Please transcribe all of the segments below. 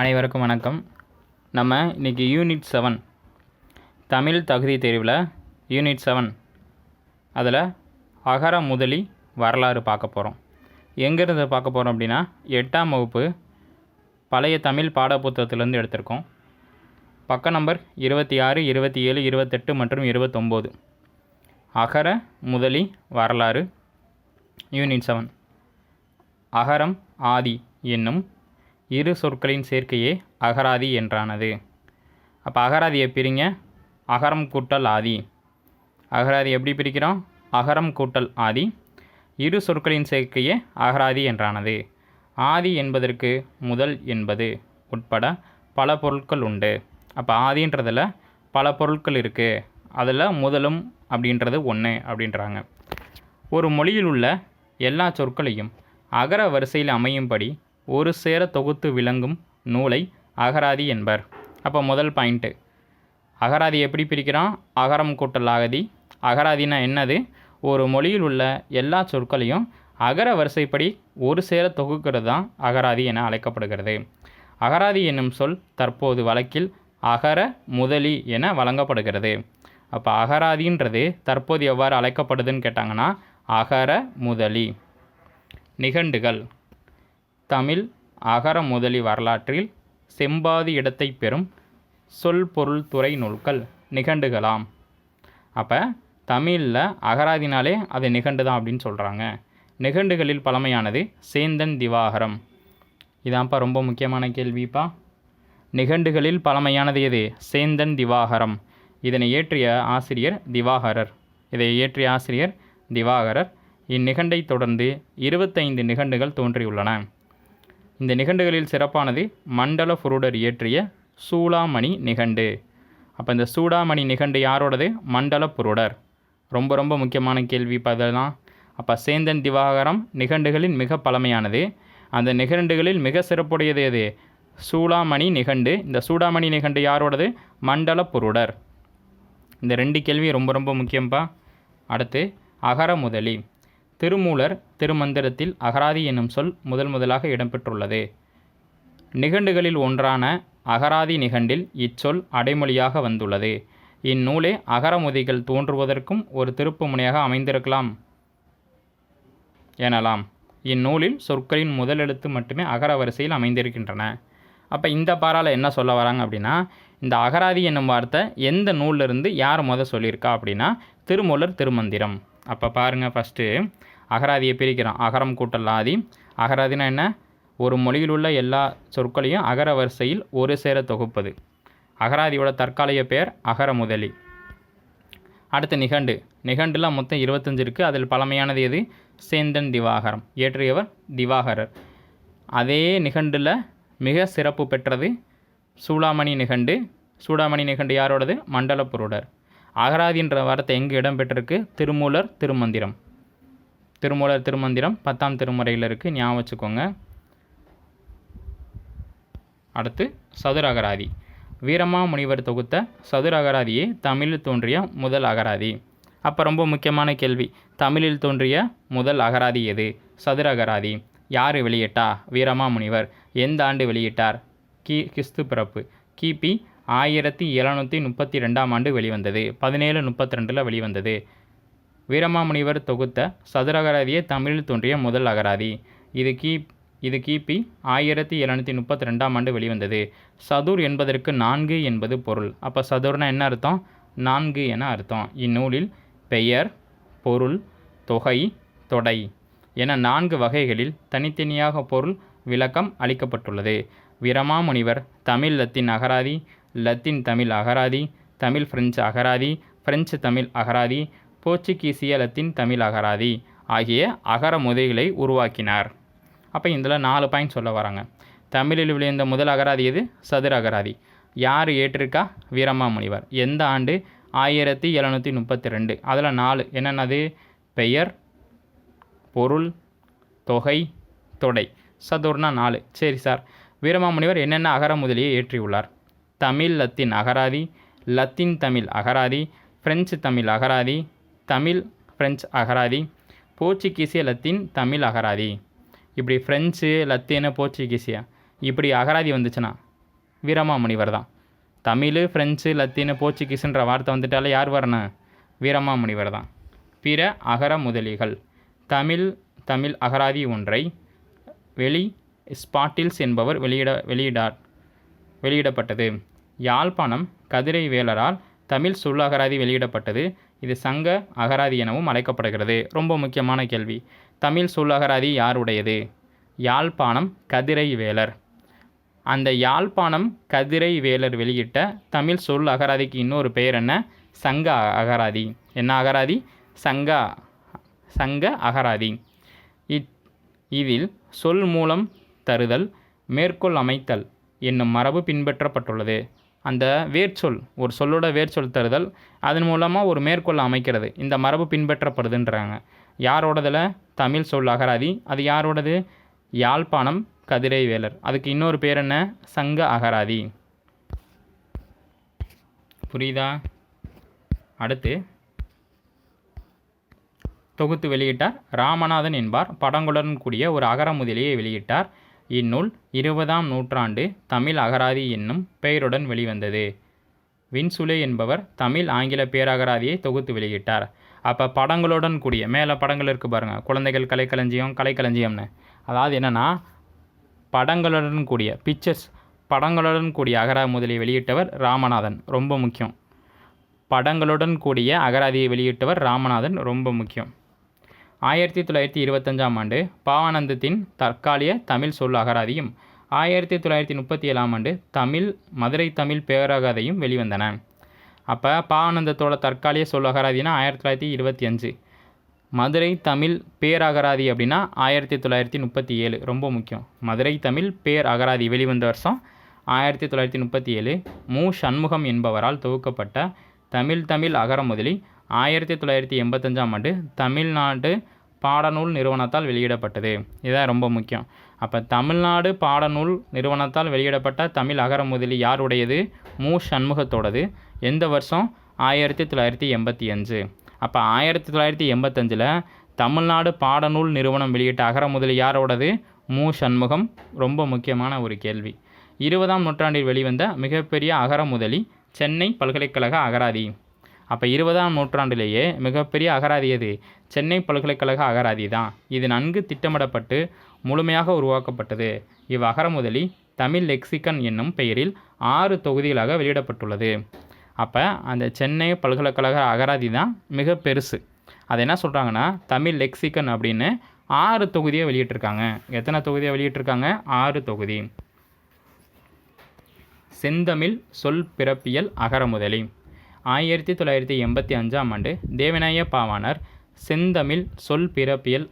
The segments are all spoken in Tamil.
அனைவருக்கும் வணக்கம். நம்ம இன்றைக்கி யூனிட் செவன் தமிழ் தகுதி தேர்வில் யூனிட் செவன் அதில் அகர முதலி வரலாறு பார்க்க போகிறோம் எங்கேருந்து பார்க்க போகிறோம் அப்படின்னா எட்டாம் வகுப்பு பழைய தமிழ் பாடப்புத்தகத்திலேருந்து எடுத்திருக்கோம். பக்க நம்பர் இருபத்தி ஆறு இருபத்தி ஏழு இருபத்தெட்டு மற்றும் இருபத்தொம்போது. அகர முதலி வரலாறு யூனிட் செவன் அகரம் ஆதி என்னும் இரு சொற்களின் சேர்க்கையே அகராதி என்றானது. அப்போ அகராதியை பிரிங்க. அகரம் கூட்டல் ஆதி. அகராதி எப்படி பிரிக்கிறோம்? அகரம் கூட்டல் ஆதி. இரு சொற்களின் சேர்க்கையே அகராதி என்றானது. ஆதி என்பதற்கு முதல் என்பது உட்பட பல பொருட்கள் உண்டு. அப்போ ஆதின்றதில் பல பொருட்கள் இருக்குது அதில் முதலும் அப்படின்றது ஒன்று அப்படின்றாங்க. ஒரு மொழியில் உள்ள எல்லா சொற்களையும் அகர வரிசையில் அமையும்படி ஒரு சேர தொகுத்து விளங்கும் நூலை அகராதி என்பர். அப்போ முதல் பாயிண்ட்டு அகராதி எப்படி பிரிக்கிறோம் அகரம் கூட்டல் அகதி. அகராதினா என்னது? ஒரு மொழியில் உள்ள எல்லா சொற்களையும் அகர வரிசைப்படி ஒரு சேர தொகுக்கிறது தான் அகராதி என அழைக்கப்படுகிறது. அகராதி என்னும் சொல் தற்போது வழக்கில் அகர முதலி என வழங்கப்படுகிறது. அப்போ அகராதின்றது தற்போது எவ்வாறு அழைக்கப்படுதுன்னு கேட்டாங்கன்னா அகர முதலி. நிகண்டுகள். தமிழ் அகர முதலி வரலாற்றில் செம்பாதி இடத்தை பெறும் சொல் பொருள் துறை நூல்கள் நிகண்டுகளாம் அப்போ தமிழில் அகராதினாலே அது நிகண்டு தான் அப்படின்னு சொல்கிறாங்க நிகண்டுகளில் பழமையானது சேந்தன் திவாகரம். இதான்ப்பா ரொம்ப முக்கியமான கேள்விப்பா. நிகண்டுகளில் பழமையானது எது? சேந்தன் திவாகரம். இதனை இயற்றிய ஆசிரியர் திவாகரர். இதை இயற்றிய ஆசிரியர் திவாகரர். இந்நிகண்டை தொடர்ந்து இருபத்தைந்து நிகண்டுகள் தோன்றியுள்ளன. இந்த நிகண்டுகளில் சிறப்பானது மண்டல புருடர் இயற்றிய சூளாமணி நிகண்டு. அப்போ இந்த சூடாமணி நிகண்டு யாரோடது? மண்டல புருடர். ரொம்ப ரொம்ப முக்கியமான கேள்வி பதிலாம் அதெல்லாம். அப்போ சேந்தன் திவாகரம் நிகண்டுகளின் மிக பழமையானது. அந்த நிகண்டுகளில் மிக சிறப்புடையது எது? சூளாமணி நிகண்டு. இந்த சூடாமணி நிகண்டு யாரோடது? மண்டல புருடர். இந்த ரெண்டு கேள்வி ரொம்ப ரொம்ப முக்கியம்ப்பா அடுத்து அகர முதலி திருமூலர் திருமந்திரத்தில் அகராதி என்னும் சொல் முதல் முதலாக இடம்பெற்றுள்ளது. நிகண்டுகளில் ஒன்றான அகராதி நிகண்டில் இச்சொல் அடைமொழியாக வந்துள்ளது. இந்நூலே அகரமுதிகள் தோன்றுவதற்கும் ஒரு திருப்புமுனையாக அமைந்திருக்கலாம் எனலாம். இந்நூலில் சொற்களின் முதல் எழுத்து மட்டுமே அகர வரிசையில் அமைந்திருக்கின்றன. அப்போ இந்த பாரால் என்ன சொல்ல வராங்க அப்படின்னா இந்த அகராதி என்னும் வார்த்தை எந்த நூலிலிருந்து யார் முத சொல்லியிருக்கா அப்படின்னா திருமூலர் திருமந்திரம். அப்போ பாருங்கள் ஃபஸ்ட்டு அகராதியை பிரிக்கிறோம். அகரம் கூட்டல் ஆதி. அகராதினா என்ன? ஒரு மொழியில் உள்ள எல்லா சொற்களையும் அகர வரிசையில் ஒரு சேர தொகுப்பது. அகராதியோட தற்காலிக பெயர் அகர முதலி. அடுத்து நிகண்டு. நிகண்டுலாம் மொத்தம் இருபத்தஞ்சு இருக்குது அதில் பழமையானது எது? சேந்தன் திவாகரம். இயற்றியவர் திவாகரர். அதே நிகண்டில் மிக சிறப்பு பெற்றது சூடாமணி நிகண்டு. சூடாமணி நிகண்டு யாரோடது? மண்டலப்புருடர் அகராதி என்ற வார்த்தை எங்கே இடம்பெற்றிருக்கு? திருமூலர் திருமந்திரம். திருமூலர் திருமந்திரம் பத்தாம் திருமுறையில் இருக்குது ஞாபகம் வச்சுக்கோங்க. அடுத்து சதுர அகராதி. வீரமா முனிவர் தொகுத்த சதுர அகராதியே தமிழில் தோன்றிய முதல் அகராதி. அப்போ ரொம்ப முக்கியமான கேள்வி. தமிழில் தோன்றிய முதல் அகராதி எது? சதுர அகராதி. யார் வெளியிட்டா? வீரமா முனிவர். எந்த ஆண்டு வெளியிட்டார்? கி கிறிஸ்து பிறப்பு. கிபி ஆயிரத்தி எழுநூற்றி முப்பத்தி ரெண்டாம் ஆண்டு வெளிவந்தது. பதினேழு முப்பத்தி ரெண்டில் வெளிவந்தது. வீரமாமுனிவர் தொகுத்த சதுரகராதியே தமிழில் தோன்றிய முதல் அகராதி. இது கி இது கிபி ஆயிரத்தி எழுநூற்றி முப்பத்தி ரெண்டாம் ஆண்டு வெளிவந்தது. சதுர் என்பதற்கு நான்கு என்பது பொருள். அப்போ சதுர்னா என்ன அர்த்தம்? நான்கு என அர்த்தம். இந்நூலில் பெயர் பொருள் தொகை தொடை என நான்கு வகைகளில் தனித்தனியாக பொருள் விளக்கம் அளிக்கப்பட்டுள்ளது. வீரமாமுனிவர் தமிழ் லத்தின் அகராதி லத்தீன் தமிழ் அகராதி தமிழ் பிரெஞ்சு அகராதி பிரெஞ்சு தமிழ் அகராதி போர்ச்சுகீசிய லத்தீன் தமிழ் அகராதி ஆகிய அகர முதைகளை உருவாக்கினார். அப்போ இதில் நாலு பாயிண்ட் சொல்ல வராங்க. தமிழில் விளைந்த முதல் அகராதி எது? சதுர அகராதி. யார் ஏற்றிருக்கா? வீரமா முனிவர் எந்த ஆண்டு? ஆயிரத்தி எழுநூற்றி முப்பத்தி ரெண்டு அதில் நாலு. என்னென்னது? பெயர் பொருள் தொகை தொடை. சதுர்னா நாலு. சரி சார். வீரமாமுனிவர் என்னென்ன அகர முதலியை ஏற்றியுள்ளார்? தமிழ் லத்தீன் அகராதி லத்தீன் தமிழ் அகராதி பிரெஞ்சு தமிழ் அகராதி தமிழ் பிரெஞ்சு அகராதி போர்ச்சுகீசிய லத்தீன் தமிழ் அகராதி. இப்படி ஃப்ரெஞ்சு லத்தீனு போர்ச்சுகீசியா இப்படி அகராதி வந்துச்சுன்னா வீரமாமுனிவர் தான். தமிழ் ஃப்ரெஞ்சு லத்தீனு போர்ச்சுகீஸுன்ற வார்த்தை வந்துட்டாலே யார் வரணும்? வீரமாமுனிவர் தான். பிற அகர முதலிகள். தமிழ் தமிழ் அகராதி ஒன்றை வெளி ஸ்பாட்டில்ஸ் என்பவர் வெளியிட வெளியிடார். வெளியிடப்பட்டது. யாழ்ப்பாணம் கதிரை வேலரால் தமிழ் சொல்லகராதி வெளியிடப்பட்டது. இது சங்க அகராதி எனவும் அழைக்கப்படுகிறது. ரொம்ப முக்கியமான கேள்வி. தமிழ் சொல்லகராதி யாருடையது? யாழ்ப்பாணம் கதிரை வேலர் அந்த யாழ்ப்பாணம் கதிரை வேலர் வெளியிட்ட தமிழ் சொல் அகராதிக்கு இன்னொரு பெயர் என்ன? சங்க அகராதி. என்ன அகராதி? சங்க சங்க அகராதி. இத் இதில் சொல் மூலம் தருதல் மேற்கோள் அமைத்தல் என்னும் மரபு பின்பற்றப்பட்டுள்ளது. அந்த வேர்ச்சொல் ஒரு சொல்லோட வேர்ச்சொல் தருதல் அதன் மூலமாக ஒரு மேற்கோள் அமைக்கிறது. இந்த மரபு பின்பற்றப்படுதுன்றாங்க. யாரோடதில்? தமிழ் சொல் அகராதி. அது யாரோடது? யாழ்ப்பாணம் கதிரை வேலர் அதுக்கு இன்னொரு பேர் என்ன? சங்க அகராதி. புரியுதா? அடுத்து தொகுத்து வெளியிட்டார் ராமநாதன் என்பார். படங்களுடன் கூடிய ஒரு அகர முதலியை வெளியிட்டார். இந்நூல் இருபதாம் நூற்றாண்டு தமிழ் அகராதி என்னும் பெயருடன் வெளிவந்தது. வின்சுலே என்பவர் தமிழ் ஆங்கில பேரகராதியை தொகுத்து வெளியிட்டார். அப்போ படங்களுடன் கூடிய மேலே படங்கள் இருக்குது பாருங்கள் குழந்தைகள் கலைக்களஞ்சியம் கலைக்களஞ்சியம்னு. அதாவது என்னென்னா படங்களுடன் கூடிய பிக்சர்ஸ் படங்களுடன் கூடிய அகரா முதலியை வெளியிட்டவர் ராமநாதன் ரொம்ப முக்கியம். படங்களுடன் கூடிய அகராதியை வெளியிட்டவர் ராமநாதன் ரொம்ப முக்கியம். ஆயிரத்தி தொள்ளாயிரத்தி இருபத்தஞ்சாம் ஆண்டு பாவானந்தத்தின் தற்காலிய தமிழ் சொல் அகராதியும் ஆயிரத்தி தொள்ளாயிரத்தி முப்பத்தி ஏழாம் ஆண்டு தமிழ் மதுரை தமிழ் பேரகதையும் வெளிவந்தன. அப்போ பாவானந்தத்தோட தற்காலிக சொல் அகராதினா ஆயிரத்தி தொள்ளாயிரத்தி இருபத்தி அஞ்சு. மதுரை தமிழ் பேரகராதி அப்படின்னா ஆயிரத்தி தொள்ளாயிரத்தி முப்பத்தி ஏழு ரொம்ப முக்கியம். மதுரை தமிழ் பேர் அகராதி வெளிவந்த வருஷம் ஆயிரத்தி தொள்ளாயிரத்தி முப்பத்தி ஏழு. மு. சண்முகம் என்பவரால் தொகுக்கப்பட்ட தமிழ் தமிழ் அகர முதலி ஆயிரத்தி தொள்ளாயிரத்தி எண்பத்தஞ்சாம் ஆண்டு தமிழ்நாடு பாடநூல் நிறுவனத்தால் வெளியிடப்பட்டது. இதுதான் ரொம்ப முக்கியம். அப்போ தமிழ்நாடு பாடநூல் நிறுவனத்தால் வெளியிடப்பட்ட தமிழ் அகர முதலி யாருடையது? மு. சண்முகத்தோடது. எந்த வருஷம்? ஆயிரத்தி தொள்ளாயிரத்தி எண்பத்தி அஞ்சு. அப்போ ஆயிரத்தி தொள்ளாயிரத்தி எண்பத்தஞ்சில் தமிழ்நாடு பாடநூல் நிறுவனம் வெளியிட்ட அகர முதலி யாரோடது? மு. சண்முகம். ரொம்ப முக்கியமான ஒரு கேள்வி. இருபதாம் நூற்றாண்டில் வெளிவந்த மிகப்பெரிய அகர முதலி சென்னை பல்கலைக்கழக அகராதி. அப்போ இருபதாம் நூற்றாண்டிலேயே மிகப்பெரிய அகராதி எது? சென்னை பல்கலைக்கழக அகராதி தான். இது நன்கு திட்டமிடப்பட்டு முழுமையாக உருவாக்கப்பட்டது. இவ் அகரமுதலி தமிழ் லெக்சிகன் என்னும் பெயரில் ஆறு தொகுதிகளாக வெளியிடப்பட்டுள்ளது. அப்போ அந்த சென்னை பல்கலைக்கழக அகராதி தான் மிக பெருசு. அது என்ன சொல்கிறாங்கன்னா தமிழ் லெக்சிகன் அப்படின்னு ஆறு தொகுதியை வெளியிட்டிருக்காங்க. எத்தனை தொகுதியை வெளியிட்டிருக்காங்க? ஆறு தொகுதி. செந்தமிழ் சொல் பிறப்பியல் அகரமுதலி ஆயிரத்தி தொள்ளாயிரத்தி எண்பத்தி அஞ்சாம் ஆண்டு தேவநாய பாவாணர் செந்தமிழ் சொல் பிறப்பியல்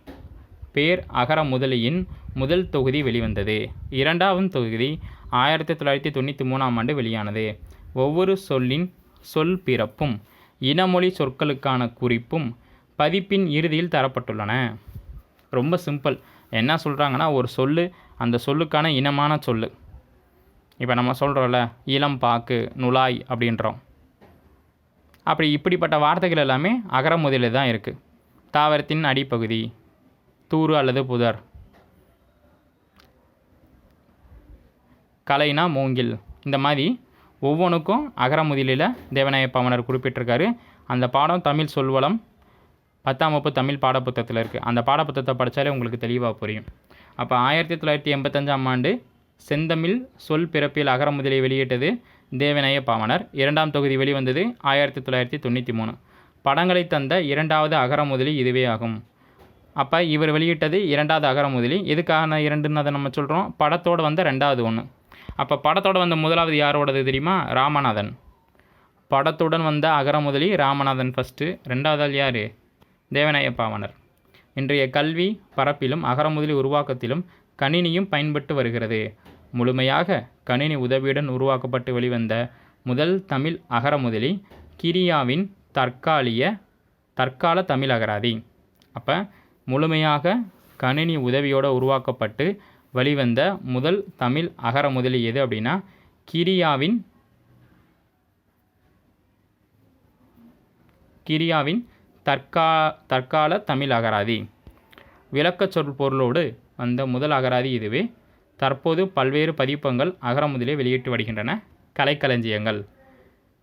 பேர் அகர முதலியின் முதல் தொகுதி வெளிவந்தது. இரண்டாவது தொகுதி ஆயிரத்தி தொள்ளாயிரத்தி தொண்ணூற்றி மூணாம் ஆண்டு வெளியானது. ஒவ்வொரு சொல்லின் சொல் பிறப்பும் இனமொழி சொற்களுக்கான குறிப்பும் பதிப்பின் இறுதியில் தரப்பட்டுள்ளன. ரொம்ப சிம்பிள். என்ன சொல்கிறாங்கன்னா ஒரு சொல் அந்த சொல்லுக்கான இனமான சொல் இப்போ நம்ம சொல்கிறோம்ல இளம் பாக்கு நுழாய் அப்படின்றோம். அப்படி இப்படிப்பட்ட வார்த்தைகள் எல்லாமே அகர முதலில் தான் இருக்குது தாவரத்தின் அடிப்பகுதி தூறு அல்லது புதர். கலைனா மூங்கில். இந்த மாதிரி ஒவ்வொன்றுக்கும் அகரமுதலில் தேவநாய பவனர் குறிப்பிட்டிருக்காரு. அந்த பாடம் தமிழ் சொல்வளம் பத்தாம் வகுப்பு தமிழ் பாடப்புத்தகத்தில் இருக்குது அந்த பாடப்புத்தகத்தை படித்தாலே உங்களுக்கு தெளிவாக புரியும். அப்போ ஆயிரத்தி தொள்ளாயிரத்தி எண்பத்தஞ்சாம் ஆண்டு செந்தமிழ் சொல் பிறப்பியல் அகரமுதலை வெளியிட்டது தேவநாய பாவனர் இரண்டாம் தொகுதி வெளிவந்தது ஆயிரத்தி தொள்ளாயிரத்தி தொண்ணூற்றி மூணு. படங்களை தந்த இரண்டாவது அகரமுதலி இதுவே ஆகும். அப்போ இவர் வெளியிட்டது இரண்டாவது அகரமுதலி எதுக்கான இரண்டுன்னு அதை நம்ம சொல்கிறோம் படத்தோடு வந்த ரெண்டாவது ஒன்று அப்போ படத்தோடு வந்த முதலாவது யாரோடது தெரியுமா? ராமநாதன். படத்துடன் வந்த அகரமுதலி ராமநாதன் ஃபஸ்ட்டு ரெண்டாவது யார்? தேவநாய பாவனர் இன்றைய கல்வி பரப்பிலும் அகரமுதலி உருவாக்கத்திலும் கணினியும் பயன்பட்டு வருகிறது. முழுமையாக கணினி உதவியுடன் உருவாக்கப்பட்டு வெளிவந்த முதல் தமிழ் அகரமுதலி கிரியாவின் தற்காலிய தற்கால தமிழ் அகராதி. அப்போ முழுமையாக கணினி உதவியோடு உருவாக்கப்பட்டு வெளிவந்த முதல் தமிழ் அகரமுதலி எது அப்படின்னா கிரியாவின் கிரியாவின் தற்கா தற்கால தமிழ் அகராதி. விளக்கச் சொல் பொருளோடு வந்த முதல் அகராதி இதுவே. தற்போது பல்வேறு பதிப்பங்கள் அகரமுதலே வெளியிட்டு வருகின்றன. கலைக்களஞ்சியங்கள்.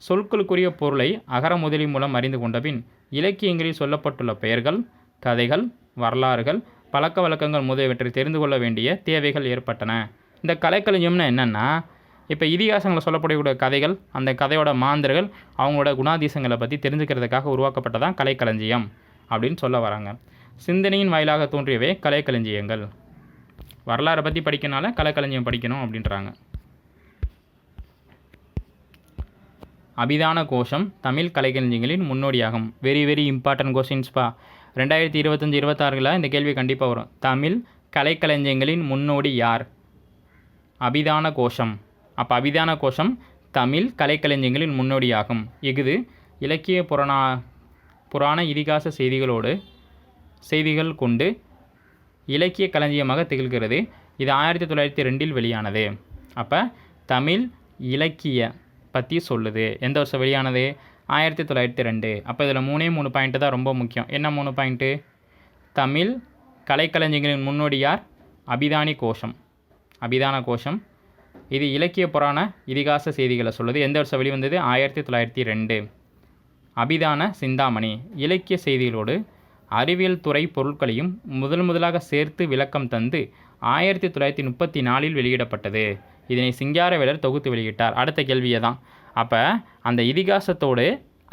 சொற்களுக்குரிய பொருளை அகரமுதலி மூலம் அறிந்து கொண்டபின் இலக்கியங்களில் சொல்லப்பட்டுள்ள பெயர்கள் கதைகள் வரலாறுகள் பழக்க வழக்கங்கள் முதலியவற்றை தெரிந்து கொள்ள வேண்டிய தேவைகள் ஏற்பட்டன. இந்த கலைக்களஞ்சியம்னா என்னென்னா இப்போ இதிகாசங்களில் சொல்லப்படக்கூடிய கதைகள் அந்த கதையோட மாந்தர்கள் அவங்களோட குணாதிசங்களை பற்றி தெரிஞ்சுக்கிறதுக்காக உருவாக்கப்பட்டதான் கலைக்களஞ்சியம் அப்படின்னு சொல்ல வராங்க. சிந்தனையின் வாயிலாக தோன்றியவே கலைக்களஞ்சியங்கள். வரலாறை பற்றி படிக்கனால கலைக்களஞ்சியம் படிக்கணும் அப்படின்றாங்க. அபிதான கோஷம் தமிழ் கலைக்கலைஞர்களின் முன்னோடியாகும். வெரி வெரி இம்பார்ட்டன்ட் கொஷின்ஸ்பா ரெண்டாயிரத்தி இருபத்தஞ்சி இருபத்தாறுல இந்த கேள்வி கண்டிப்பாக வரும். தமிழ் கலைக்களஞ்சியங்களின் முன்னோடி யார்? அபிதான கோஷம். அப்போ அபிதான கோஷம் தமிழ் கலைக்களஞ்சியங்களின் முன்னோடியாகும். இஃது இலக்கிய புராணா புராண இதிகாச செய்திகளோடு செய்திகள் கொண்டு இலக்கிய களஞ்சியமாக திகழ்கிறது. இது ஆயிரத்தி தொள்ளாயிரத்தி ரெண்டில் வெளியானது. அப்போ தமிழ் இலக்கிய பற்றி சொல்லுது. எந்த வருஷம் வெளியானது? ஆயிரத்தி தொள்ளாயிரத்தி ரெண்டு. அப்போ இதில் மூணே மூணு பாயிண்ட்டு தான் ரொம்ப முக்கியம். என்ன மூணு பாயிண்ட்டு தமிழ் கலைக்கலைஞர்களின் முன்னோடியார் அபிதானி கோஷம். அபிதான கோஷம். இது இலக்கிய புராண இதிகாச செய்திகளை சொல்லுது. எந்த வருஷம் வெளிவந்தது? ஆயிரத்தி தொள்ளாயிரத்தி ரெண்டு. அபிதான சிந்தாமணி. இலக்கிய செய்திகளோடு அறிவியல் துறை பொருட்களையும் முதல் முதலாக சேர்த்து விளக்கம் தந்து ஆயிரத்தி தொள்ளாயிரத்தி முப்பத்தி நாலில் வெளியிடப்பட்டது. இதனை சிங்காரவேலர் தொகுத்து வெளியிட்டார். அடுத்த கேள்வியை தான் அப்போ அந்த இதிகாசத்தோடு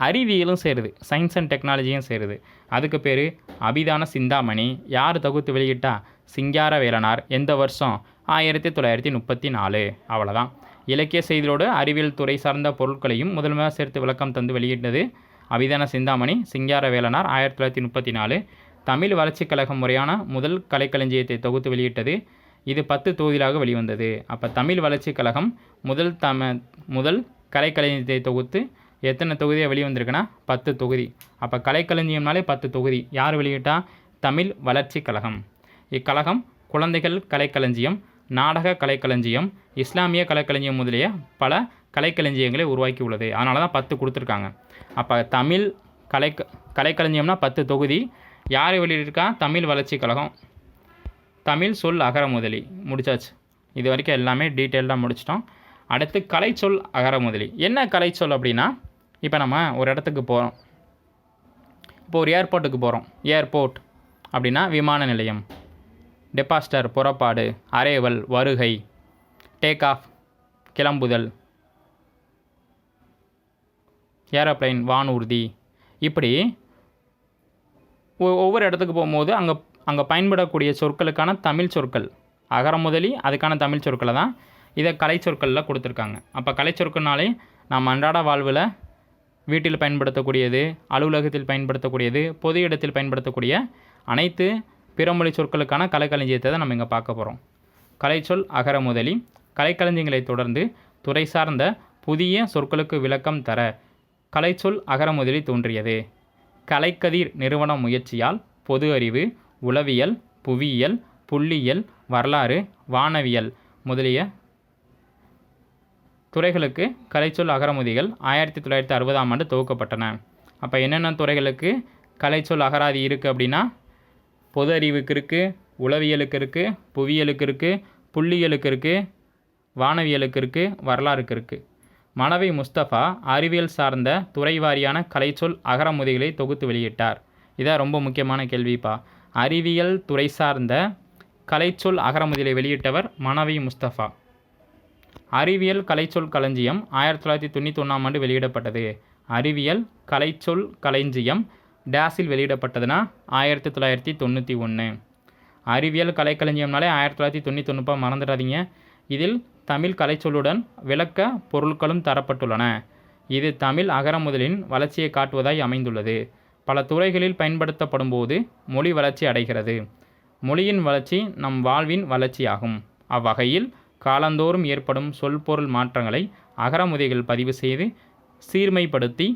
அறிவியலும் சேருது. சயின்ஸ் அண்ட் டெக்னாலஜியும் சேருது. அதுக்கு பேர் அபிதான சிந்தாமணி. யார் தொகுத்து வெளியிட்டா? சிங்காரவேலனார். எந்த வருஷம்? ஆயிரத்தி தொள்ளாயிரத்தி முப்பத்தி நாலு அவ்வளோதான் இலக்கிய செய்தியோடு அறிவியல் துறை சார்ந்த பொருட்களையும் முதன்மையாக சேர்த்து விளக்கம் தந்து வெளியிட்டது அபிதான சிந்தாமணி சிங்கார வேலனார் ஆயிரத்தி தொள்ளாயிரத்தி முப்பத்தி நாலு. தமிழ் வளர்ச்சிக் கழகம் முறையான முதல் கலைக்களஞ்சியத்தை தொகுத்து வெளியிட்டது. இது பத்து தொகுதிகளாக வெளிவந்தது. அப்போ தமிழ் வளர்ச்சிக் கழகம் முதல் தம முதல் கலைக்களஞ்சியத்தை தொகுத்து எத்தனை தொகுதியாக வெளிவந்திருக்குன்னா பத்து தொகுதி. அப்போ கலைக்களஞ்சியம்னாலே பத்து தொகுதி. யார் வெளியிட்டா? தமிழ் வளர்ச்சிக் கழகம். இக்கழகம் குழந்தைகள் கலைக்களஞ்சியம் நாடக கலைக்களஞ்சியம் இஸ்லாமிய கலைக்களஞ்சியம் முதலிய பல கலைக்களஞ்சியங்களை உருவாக்கி உள்ளது அதனால தான் பத்து கொடுத்துருக்காங்க. அப்போ தமிழ் கலை கலைக்களஞ்சியம்னா பத்து தொகுதி. யார் வெளியிட்டிருக்கா? தமிழ் வளர்ச்சிக் கழகம். தமிழ் சொல் அகர முதலி. முடிச்சாச்சு. இது வரைக்கும் எல்லாமே டீட்டெயில்டாக முடிச்சிட்டோம். அடுத்து கலைச்சொல் அகர முதலி. என்ன கலைச்சொல் அப்படின்னா இப்போ நம்ம ஒரு இடத்துக்கு போகிறோம் இப்போ ஒரு ஏர்போர்ட்டுக்கு போகிறோம் ஏர்போர்ட் அப்படின்னா விமான நிலையம். டெபாஸ்டர் புறப்பாடு அரைவல் வருகை டேக் ஆஃப் கிளம்புதல். ஏரோப்ளைன் வானூர்தி இப்படி ஒ- ஒவ்வொரு இடத்துக்கு போகும்போது அங்கே அங்கே பயன்படக்கூடிய சொற்களுக்கான தமிழ் சொற்கள். அகர முதலி அதுக்கான தமிழ் சொற்களை தான் இதை கலை சொற்களில் கொடுத்துருக்காங்க. அப்போ கலை சொற்கள்னாலே நாம் அன்றாட வாழ்வில் வீட்டில் பயன்படுத்தக்கூடியது அலுவலகத்தில் பயன்படுத்தக்கூடியது பொது இடத்தில் பயன்படுத்தக்கூடிய அனைத்து பிறமொழி சொற்களுக்கான கலைக்களஞ்சியத்தை தான் நம்ம இங்கே பார்க்க போகிறோம் கலைச்சொல் அகர முதலி. கலைக்களஞ்சியங்களை தொடர்ந்து துறை சார்ந்த புதிய சொற்களுக்கு விளக்கம் தர கலைச்சொல் அகரமுதலி தோன்றியது. கலைக்கதிர் நிறுவன முயற்சியால் பொது அறிவு உளவியல் புவியியல் புள்ளியியல் வரலாறு வானவியல் முதலிய துறைகளுக்கு கலைச்சொல் அகரமுதிகள் ஆயிரத்தி தொள்ளாயிரத்தி அறுபதாம் ஆண்டு துவக்கப்பட்டன அப்போ என்னென்ன துறைகளுக்கு கலைச்சொல் அகராதி இருக்குது அப்படின்னா பொது அறிவுக்கு இருக்குது உளவியலுக்கு இருக்குது புவியியலுக்கு இருக்குது புள்ளியியலுக்கு இருக்குது வானவியலுக்கு இருக்குது வரலாறுக்கு இருக்குது மணவை முஸ்தபா அறிவியல் சார்ந்த துறை வாரியான கலைச்சொல் அகரமுதிகளை தொகுத்து வெளியிட்டார். இதான் ரொம்ப முக்கியமான கேள்விப்பா. அறிவியல் துறை சார்ந்த கலைச்சொல் அகரமுதிலை வெளியிட்டவர் மணவை முஸ்தபா. அறிவியல் கலைச்சொல் களஞ்சியம் ஆயிரத்தி தொள்ளாயிரத்தி தொண்ணூற்றி ஒன்றாம் ஆண்டு வெளியிடப்பட்டது. அறிவியல் கலைச்சொல் களஞ்சியம் டேஸில் வெளியிடப்பட்டதுன்னா ஆயிரத்தி தொள்ளாயிரத்தி தொண்ணூற்றி ஒன்று அறிவியல் கலைக்களஞ்சியம்னாலே ஆயிரத்தி தொள்ளாயிரத்தி தொண்ணூற்றி ஒன்றுப்பா மறந்துடாதீங்க. இதில் தமிழ் கலைச்சொல்லுடன் விளக்க பொருட்களும் தரப்பட்டுள்ளன. இது தமிழ் அகர முதலின் வளர்ச்சியை காட்டுவதாய் அமைந்துள்ளது. பல துறைகளில் பயன்படுத்தப்படும் போது மொழி வளர்ச்சி அடைகிறது. மொழியின் வளர்ச்சி நம் வாழ்வின் வளர்ச்சியாகும். அவ்வகையில் காலந்தோறும் ஏற்படும் சொல்பொருள் மாற்றங்களை அகரமுதைகள் பதிவு செய்து சீர்மைப்படுத்தி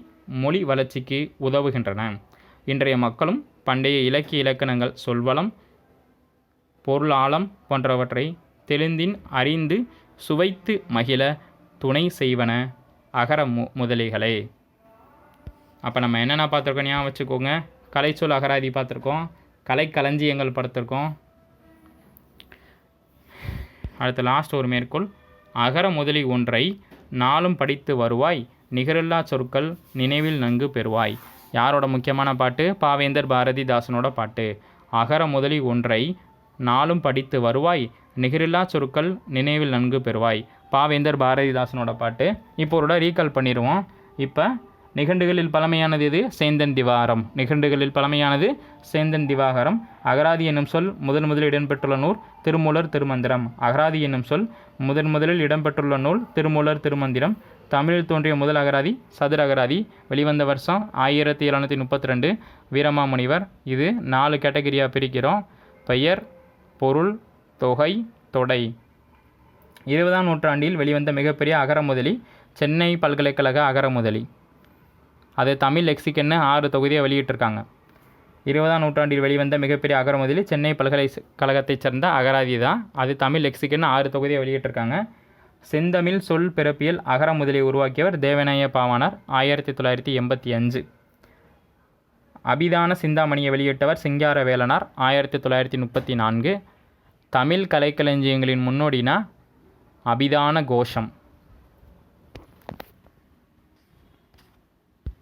மொழி வளர்ச்சிக்கு உதவுகின்றன. இன்றைய மக்களும் பண்டைய இலக்கிய இலக்கணங்கள் சொல்வளம் பொருளாளம் போன்றவற்றை தெளிந்தின் அறிந்து சுவைத்து மகிழ துணை செய்வன அகர மு முதலிகளே. அப்போ நம்ம என்னென்ன பார்த்துருக்கோம்? ஞாபகம் வச்சுக்கோங்க. கலைச்சொல் அகராதி பார்த்துருக்கோம். கலை களஞ்சியங்கள் பார்த்துருக்கோம் அடுத்து லாஸ்ட் ஒரு மேற்கோள். அகர முதலி ஒன்றை நாளும் படித்து வருவாய். நிகரில்லா சொற்கள் நினைவில் நன்கு பெறுவாய். யாரோட முக்கியமான பாட்டு? பாவேந்தர் பாரதிதாசனோட பாட்டு. அகர முதலி ஒன்றை நாளும் படித்து வருவாய். நிகரில்லா சொற்கள் நினைவில் நன்கு பெறுவாய். பாவேந்தர் பாரதிதாசனோட பாட்டு. இப்போ ஒரு ரீகால் பண்ணிடுவோம் இப்போ நிகண்டுகளில் பழமையானது எது? சேந்தன் திவாரம். நிகண்டுகளில் பழமையானது சேந்தன் திவாகரம். அகராதி என்னும் சொல் முதன் முதலில் இடம்பெற்றுள்ள நூல் திருமூலர் திருமந்திரம். அகராதி என்னும் சொல் முதன் முதலில் இடம்பெற்றுள்ள நூல் திருமூலர் திருமந்திரம். தமிழில் தோன்றிய முதல் அகராதி சதுர அகராதி. வெளிவந்த வருஷம் ஆயிரத்தி எழுநூற்றி முப்பத்தி ரெண்டு வீரமாமுனிவர். இது நாலு கேட்டகரியாக பிரிக்கிறோம். பெயர் பொருள் தொகை தொடை. இருபதாம் நூற்றாண்டில் வெளிவந்த மிகப்பெரிய அகரமுதலி சென்னை பல்கலைக்கழக அகரமுதலி அது தமிழ் லெக்சிக்கன்னு ஆறு தொகுதியை வெளியிட்டிருக்காங்க. இருபதாம் நூற்றாண்டில் வெளிவந்த மிகப்பெரிய அகரமுதலி சென்னை பல்கலைக்கழகத்தைச் சேர்ந்த அகராதி தான். அது தமிழ் லெக்சிக்கன்னு ஆறு தொகுதியை வெளியிட்டிருக்காங்க. செந்தமிழ் சொல் பிறப்பியல் அகரமுதலியை உருவாக்கியவர் தேவநாய பாவாணர் ஆயிரத்தி தொள்ளாயிரத்தி எண்பத்தி அஞ்சு. அபிதான சிந்தாமணியை வெளியிட்டவர் சிங்கார வேலனார் ஆயிரத்தி தொள்ளாயிரத்தி முப்பத்தி நான்கு. தமிழ் கலைக்களஞ்சியங்களின் முன்னோடினா அபிதான கோஷம்.